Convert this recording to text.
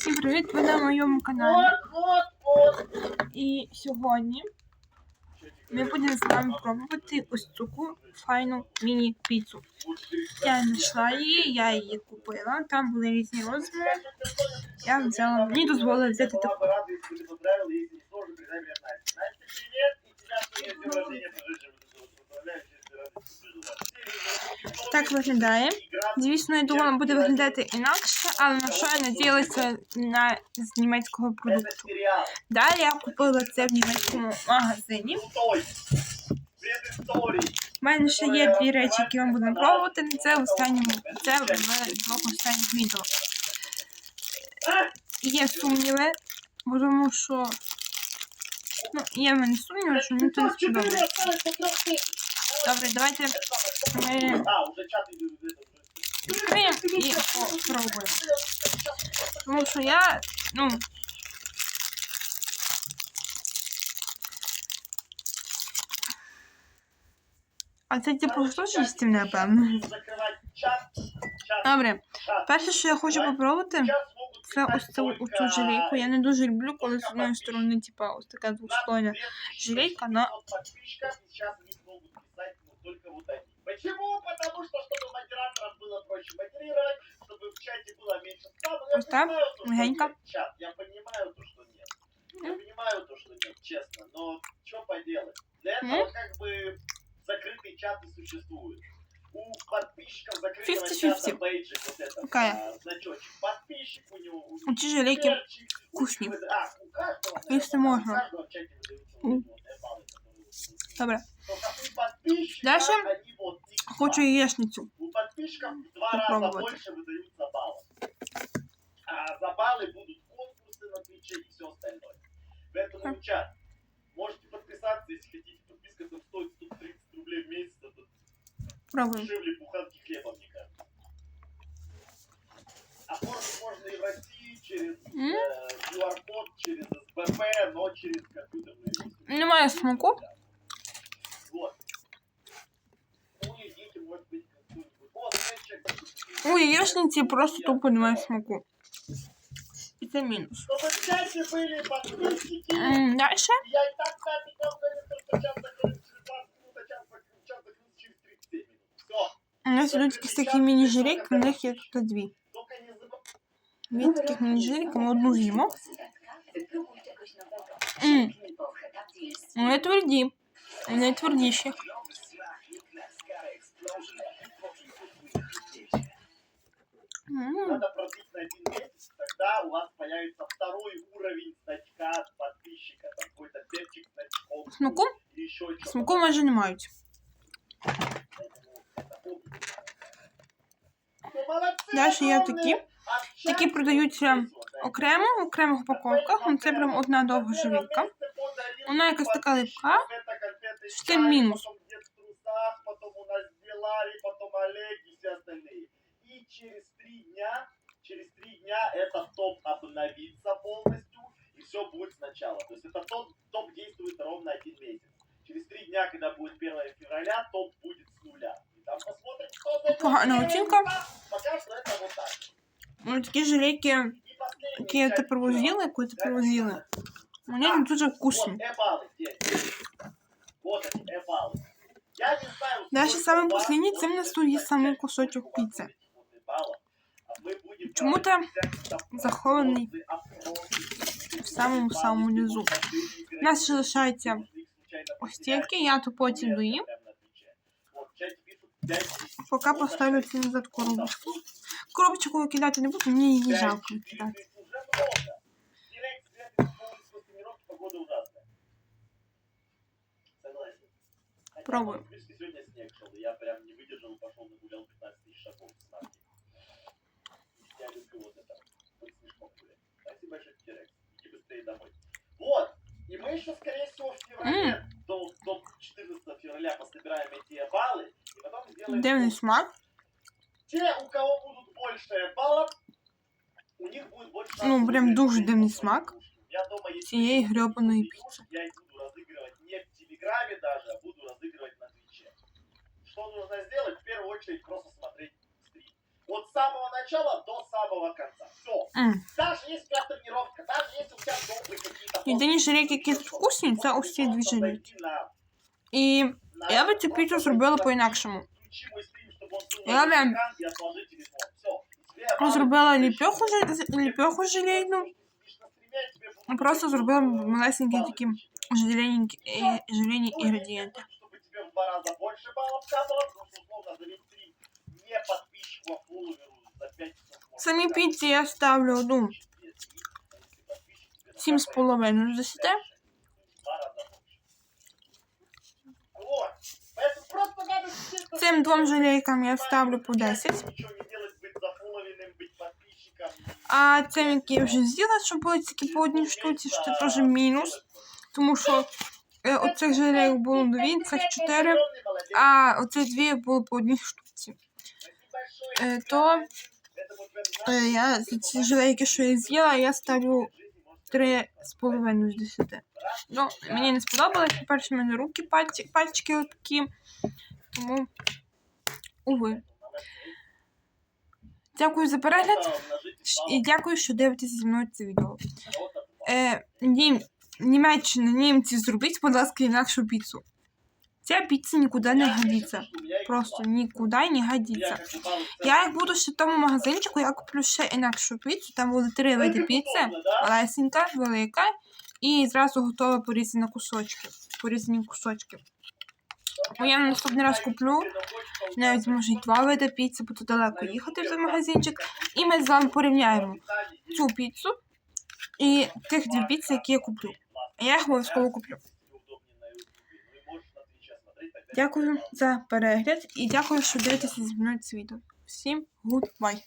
Всім привіт! Ви на моєму каналі. І сьогодні ми будемо з вами пробувати ось таку файну міні-піцу. Я знайшла її, я її купила. Там були різні розміри. Я взяла, мені дозволили взяти таку. Так виглядає. Звісно, я думала, буде виглядати інакше, але на що я надіялася на з німецького продукту. Далі я купила це в німецькому магазині. У мене ще є дві речі, які ми будемо пробувати. Це в останньому, це в двох останніх відео. Є сумніви, бо тому що ну, є мене сумніви, що мені це не сподобається. Добре, давайте ми відкриємо і попробуємо. Тому що я, ну. А це типу їстівне, напевно. Добре. Перше, що я хочу попробувати, це ось цю оцю жилейку. Я не дуже люблю, коли з одної сторони, типа, ось така двостороння жилейка, но Почему? Потому что, чтобы модераторам было проще модерировать, чтобы в чате было меньше спама. Вот так, понимаю, то, что нет чат. Я понимаю то, что нет. Я понимаю то, что нет, честно. Но что поделать? Для этого М? как бы закрытый чат и существует. У подписчиков закрытого 50-50. чата бейджик вот этот Какая? а, значочек. Подписчик у него. у перчик, у- вкусні. А, у каждого. Если наверное, можно. У каждого в чате выдаются вот эти вот которые Добре. Только у подписчика Дальше они вот их Хочу яєчницю. у подписчиков в два Попробовать. раза больше выдаются баллов. А за баллы будут конкурсы на Твиче и все остальное. Поэтому, Хм. чат, можете подписаться, если хотите. Подписка там стоит 130 рублей в месяц. Это Пробуємо. дешевле буханки хлеба, мне кажется. Оформить можно и в России через М? э, QR-код, через СБП, но через компьютерные ресурсы. Немає а час закрыть, час закрыть через 37 минут. Все. у нас ідуть якісь такі міні-жилейки, в них є тут дві. Только не забывай. Дві таких міні-жилейки, ми одну з'їмо. М, Вони тверді. Вони твердіші. М, Надо продлить на один месяц, тогда у вас появится второй уровень значка подписчика. Там какой-то перчик значком. Смаку? Или еще что-то. Смаку майже не мають. Ну, молодцы, Далі є огромные. такі. А в Такі чате продаються внизу, да. окремо, в окремих упаковках. Ну, Це прям одна довга жилейка. Вона якась така липка. З тим мінус. Потом дед в трусах, потом у нас Белари, потом Олег и все остальные. И через три дня, через три дня этот топ обновится полностью, и все будет сначала. То есть это топ, топ действует ровно один месяц. Через три дня, когда будет 1 февраля, топ будет с нуля. И там посмотрим, кто зайдет Погана первым. оцінка. Пока что это вот так. Ну, такі жилейки, И последний які я часть тепер дела. возила, яку я тепер возила. Вони не дуже вкусні. Вот эбалы здесь. Вот они, эбалы. Я не знаю, Дальше сколько самый у вас, последний, но це в нас если тут Чому-то делать всякие там захований опросы, опросы, в самому самому низу. У нас ще лишається ось тільки, я то потім доїм. Поки поставлю це назад в коробочку. Коробочку викидати не буду, мені її жалко викидати. Пробуем. Сегодня снег шел, и я прям не выдержал и пошел нагулял 15 тысяч шагов с марки. Я люблю вот это. Вот снежком гулять. Спасибо большое, Терекс. Иди быстрее домой. Вот. И мы еще, скорее всего, в феврале, до, до 14 февраля пособираем эти баллы, и потом сделаем... Дивний смак. Те, у кого будут больше баллов, у них будет больше... Ну, шансов прям выиграть дуже эти дивний игрушки. смак Я дома, если цієї грьобаної игрушек, піци. Я их буду разыгрывать не в Телеграме даже, а буду разыгрывать на Твиче. Что нужно сделать? В первую очередь просто смотреть стрим. От с самого начала до самого конца. Все. М. Даже если у тебя тренировка, даже если у тебя добрые какие-то... Єдині жилейки, які вкусні, це ось ці дві жилейки. І я би цю піцу зробила по-інакшому. Я би зробила ліпьоху, жи- ліпьоху желейну, і просто зробила малесенькі такі желейні, е, желейні інгредієнти. Чтобы тебе в два раза больше баллов капало, потому что, условно, за весь стрим не подписчику, а фолловеру за 5 часов. можно Самі капать. піці я ставлю одну сім з половиною з десяти. Вот. Поэтому просто надо чисто- Цим двом желейкам я ставлю по 10. Ничего не делать, быть зафолловенным, быть подписчиком. А цим, які я вже з'їла, що були тільки по одній штуці, що це теж мінус. Тому що е, оцих желейок було дві, цих чотири, а оцих дві було по одній штуці. Е, то е, я за ці желейки, що я з'їла, я ставлю три з половиною з десяти. Ну, мені не сподобалось. По-перше, мене руки пальці, пальчики отакі. Тому, уви. Дякую за перегляд. І дякую, що дивитеся зі мною це відео. Е, Німеччина, німці, зробіть, будь ласка, інакшу піцу. Ця піца нікуди не годиться. Просто нікуди не годиться. Я як буду ще в тому магазинчику, я куплю ще інакшу піцу. Там були три види піци. Малесенька, велика і зразу готова порізана кусочки. Порізані кусочки. Бо я на наступний раз куплю навіть може й два види піци, тут далеко їхати в той магазинчик. І ми з вами порівняємо цю піцу і тих дві піци, які я куплю. Я їх обов'язково куплю. Дякую за перегляд і дякую, що дивитеся зі мною це відео. Всім гудбай!